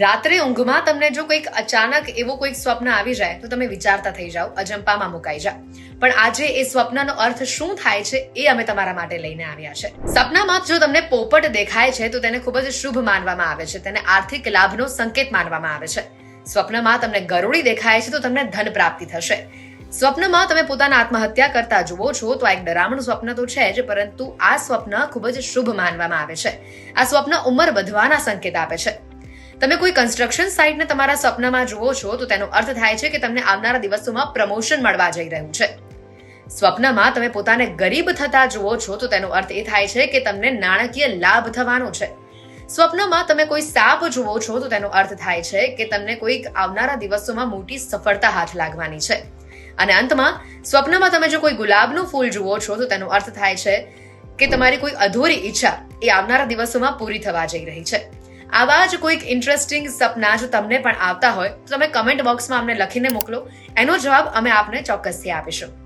રાત્રે ઊંઘમાં તમને જો કોઈક અચાનક એવો કોઈક સ્વપ્ન આવી જાય, તો તમે વિચારતા થઈ જાઓ, અજંપામાં મુકાઈ જાઓ પણ આજે એ સ્વપ્નનો અર્થ શું થાય છે, એ અમે તમારા માટે લઈને આવ્યા છે. સપનામાં જો તમને પોપટ દેખાય છે, તો તેને ખૂબ જ શુભ માનવામાં આવે છે, તેને આર્થિક લાભનો સંકેત માનવામાં આવે છે. સ્વપ્નમાં તમને ગરુડી દેખાય છે, તો તમને ધન પ્રાપ્તિ થશે. સ્વપ્નમાં તમે પોતાના આત્મહત્યા કરતા જુઓ છો, તો આ એક ડરામણું સ્વપ્ન તો છે જ, પરંતુ આ સ્વપ્ન ખૂબ જ શુભ માનવામાં આવે છે. આ સ્વપ્ન ઉંમર વધવાના સંકેત આપે છે. તમે કોઈ કન્સ્ટ્રક્શન સાઇટને તમારા સ્વપ્નમાં જુઓ છો, તો તેનો અર્થ થાય છે કે તમને આવનારા દિવસોમાં પ્રમોશન મળવા જઈ રહ્યું છે. સ્વપ્નમાં તમે પોતાને ગરીબ થતા જુઓ છો, તો તેનો અર્થ એ થાય છે કે તમને નાણાકીય લાભ થવાનો છે. સ્વપ્નમાં તમે કોઈ સાપ જુઓ છો, તો તેનો અર્થ થાય છે કે તમને કોઈક આવનારા દિવસોમાં મોટી સફળતા હાથ લાગવાની છે. અને અંતમાં, સ્વપ્નમાં તમે જો કોઈ ગુલાબનું ફૂલ જુઓ છો, તો તેનો અર્થ થાય છે કે તમારી કોઈ અધૂરી ઈચ્છા એ આવનારા દિવસોમાં પૂરી થવા જઈ રહી છે. આવા જ કોઈક ઇન્ટરેસ્ટિંગ સપના જો તમને પણ આવતા હોય, તો તમે કમેન્ટ બોક્સમાં અમને લખીને મોકલો. એનો જવાબ અમે આપને ચોક્કસથી આપીશું.